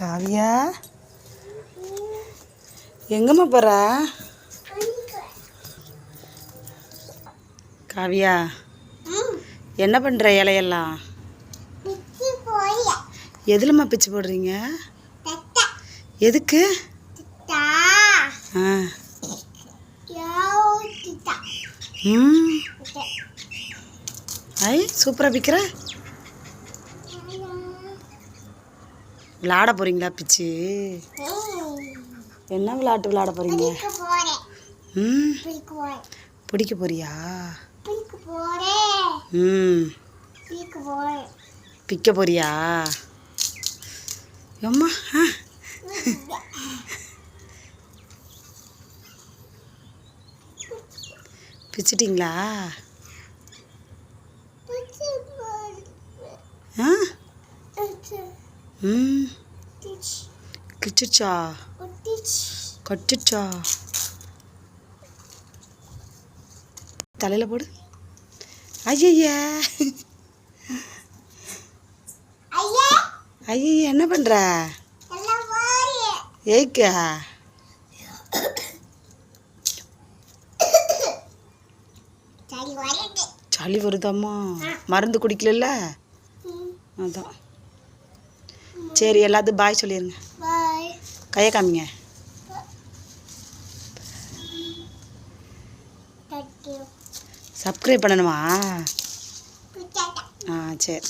காவியா? எங்கம்மா போகிற காவியா என்ன பண்ணுற இலையெல்லாம்? எதுலம்மா பிச்சு போடுறீங்க? எதுக்கு? ஆ. ம். ஐ சூப்பராக பிக்கிற விளாட போகிறீங்களா பிச்சு? என்ன விளையாட்டு விளையாட போகிறீங்க ம். பிடிக்க போறியா? ம். பிக்க போறியா? எம்மா ஆ. பிச்சிட்டிங்களா ஆ ம். கிச்சிச்சா கச்சிச்சா தலையில் போடு. ஐயய்யா ஐயய்யா என்ன பண்ணுற ஏய்க்கா. சளி வருதாம்மா? மருந்து குடிக்கல அதான். சரி எல்லாத்துக்கும் பாய் சொல்லிடுங்க கையை காமிங்க. சப்ஸ்கிரைப் பண்ணணுமா? ஆ சரி.